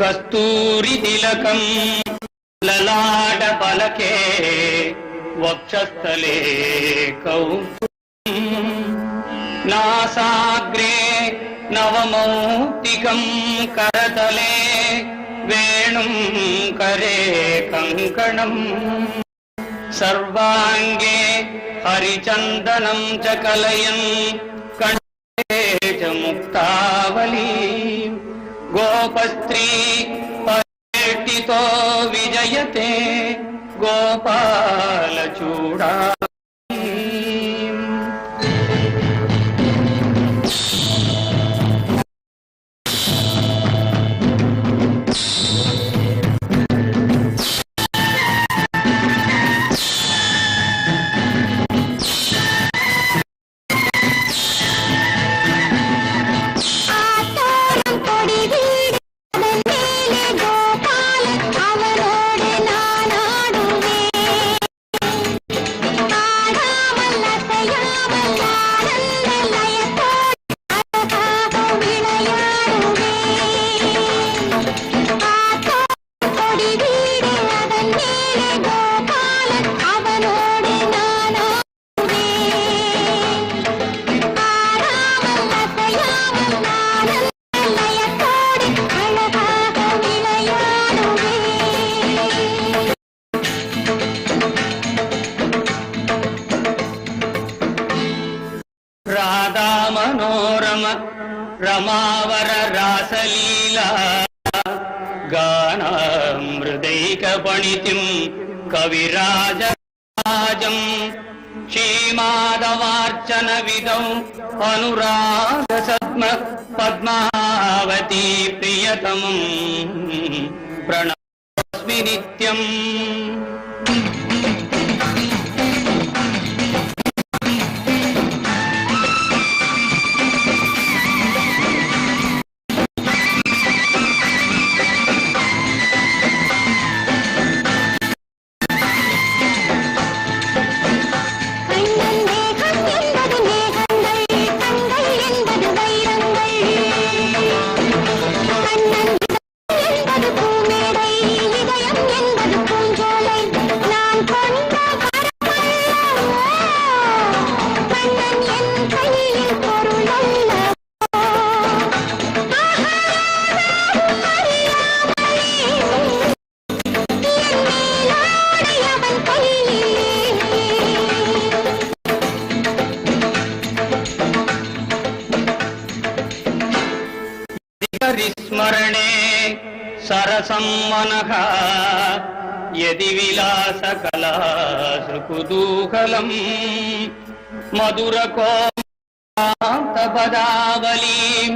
కస్తూరి తిలకం లలాట పలకే వక్షస్థలే కౌస్తుభం నాసాగ్రే నవమౌక్తికం కరతలే వేణుం కరే కంకణం. సర్వాంగే హరిచందనం చ కలయం కంఠే చ ముక్తావళీ. गोपस्त्री परिटितो विजयते। गोपालचूडा రమ రమావర రాసలీలా గానామృదైక పణితిం కవిరాజరాజం క్షీమాదవార్చన విదౌ అనురాగ సద్మ పద్మావతి ప్రియతమం ప్రణస్మి నిత్యం హరిస్మరణే సరసం మనః. యది విలాస కళాసు కుతూహలం మధుర పదావలీం